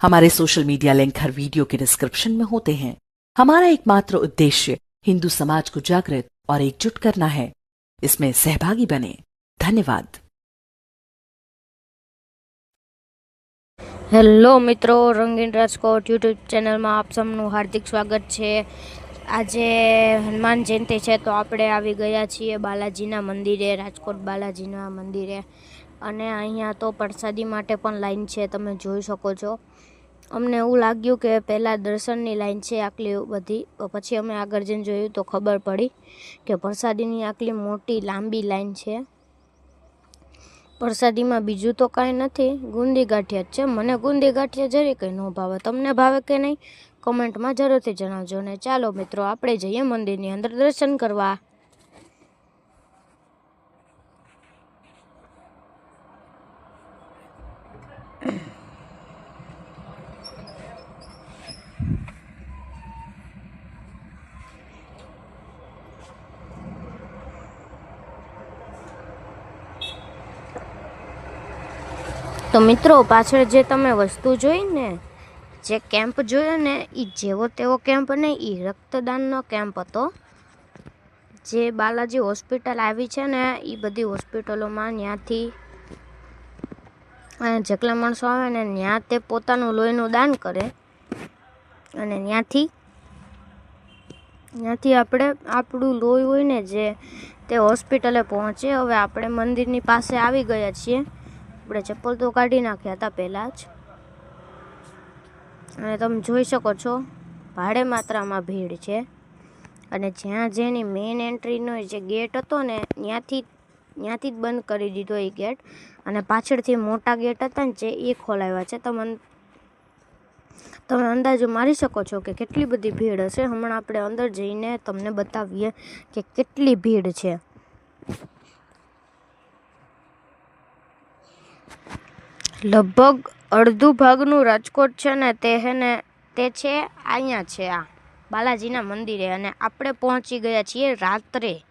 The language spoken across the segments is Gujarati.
हमारे सोशल मीडिया लिंक हर वीडियो के डिस्क्रिप्शन में होते हैं हमारा एकमात्र उद्देश्य हिंदू समाज को जागृत और एकजुट करना है इसमें सहभागी बने धन्यवाद હેલો મિત્રો રંગીન રાજકોટ યુટ્યુબ ચેનલમાં આપ સૌનું હાર્દિક સ્વાગત છે આજે હનુમાન જયંતિ છે તો આપણે આવી ગયા છીએ બાલાજીના મંદિરે રાજકોટ બાલાજીના મંદિરે અને અહીંયા તો પ્રસાદી માટે પણ લાઈન છે તમે જોઈ શકો છો અમને એવું લાગ્યું કે પહેલાં દર્શનની લાઈન છે આટલી બધી પછી અમે આગળ જઈને જોયું તો ખબર પડી કે પ્રસાદીની આટલી મોટી લાંબી લાઈન છે. પ્રસાદીમાં બીજું તો કાંઈ નથી, ગુંદી ગાંઠિયા જ છે. મને ગુંદી ગાંઠિયા જરી કંઈ ન ભાવે. તમને ભાવે કે નહીં? કમેન્ટમાં જરૂરથી જણાવજો. ને ચાલો મિત્રો, આપણે જઈએ મંદિરની અંદર દર્શન કરવા. તો મિત્રો, પાછળ જે તમે વસ્તુ જોઈ ને, જે કેમ્પ જોયો ને એ જેવો તેવો કેમ્પ નહીં એ રક્તદાનનો કેમ્પ હતો. જે બાલાજી હોસ્પિટલ આવી છે ને એ બધી હોસ્પિટલોમાં ત્યાંથી જેટલા માણસો આવે ને ત્યાં તે પોતાનું લોહીનું દાન કરે. અને ત્યાંથી ત્યાંથી આપણે, આપણું લોહી હોય ને, જે તે હોસ્પિટલે પહોંચે. હવે આપણે મંદિરની પાસે આવી ગયા છીએ. આપણે ચપ્પલ તો કાઢી નાખ્યા હતા પહેલાં જ. અને તમે જોઈ શકો છો ભારે માત્રામાં ભીડ છે. અને જ્યાં જેની મેઇન એન્ટ્રીનો જે ગેટ હતો ને, ત્યાંથી ત્યાંથી જ બંધ કરી દીધો એ ગેટ અને પાછળથી મોટા ગેટ હતા ને, જે એ ખોલાવ્યા છે. તમે તમે અંદાજો મારી શકો છો કે કેટલી બધી ભીડ હશે. હમણાં આપણે અંદર જઈને તમને બતાવીએ કે કેટલી ભીડ છે. લગભગ અડધું ભાગનું રાજકોટ છે ને તે હેને તે છે, અહીંયા છે આ. બાલાજીના મંદિરે અને આપણે પહોંચી ગયા છીએ રાત્રે.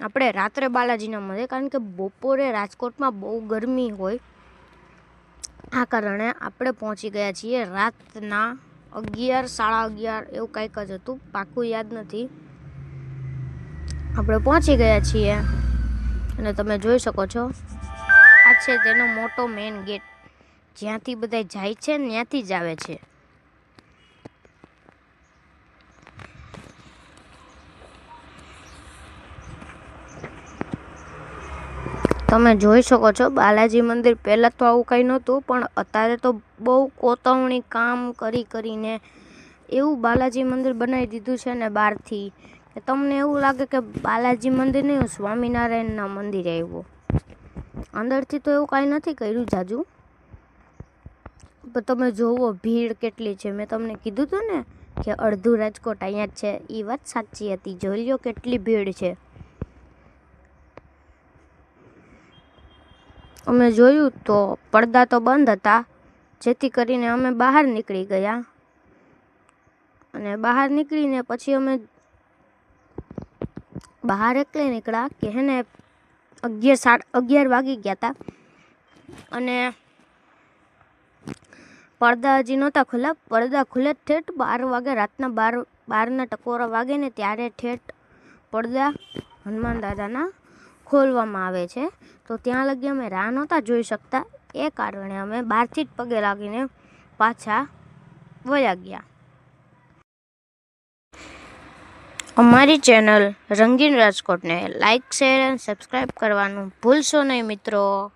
આપણે રાત્રે બાલાજીના મંદિરે કારણ કે બપોરે રાજકોટમાં બહુ ગરમી હોય. આ કારણે આપણે પહોંચી ગયા છીએ રાતના અગિયાર, સાડા અગિયાર એવું કંઈક જ હતું, પાકું યાદ નથી. આપણે પહોંચી ગયા છીએ. અને તમે જોઈ શકો છો છે તેનો મોટો મેઇન ગેટ જ્યાંથી બધા જાય છે ત્યાંથી જ આવે છે. તમે જોઈ શકો છો, બાલાજી મંદિર પહેલાં તો આવું કંઈ નહોતું, પણ અત્યારે તો બહુ કોતવણી કામ કરી કરીને એવું બાલાજી મંદિર બનાવી દીધું છે ને બહારથી તમને એવું લાગે કે બાલાજી મંદિર નહીં સ્વામિનારાયણના મંદિરે આવ્યો. અંદરથી તો એવું કાંઈ નથી કર્યું જાજુ. પણ તમે જોવો, ભીડ કેટલી છે. મેં તમને કીધું હતું ને કે અડધું રાજકોટ અહીંયા જ છે. એ વાત સાચી હતી. જોઈ લો કેટલી ભીડ છે. અમે જોયું તો પડદા તો બંધ હતા. જેથી કરીને અમે બહાર નીકળી ગયા. અને બહાર નીકળીને પછી અમે બહાર એટલે નીકળ્યા કે હે ને અગિયાર સાડા અગિયાર વાગી ગયા હતા અને પડદા હજી નહોતા ખુલ્લા. પડદા ખુલે ઠેઠ બાર વાગે, રાતના બાર, બારના ટકોરા વાગે ને ત્યારે ઠેઠ પડદા હનુમાન દાદાના ખોલવામાં આવે છે. તો ત્યાં લગી અમે રાહ નહોતા જોઈ શકતા. એ કારણે અમે બહારથી જ પગે લાગીને પાછા વયા ગયા. અમારી ચેનલ રંગીન રાજકોટને લાઇક શેર અને સબસ્ક્રાઈબ કરવાનું ભૂલશો નહીં મિત્રો.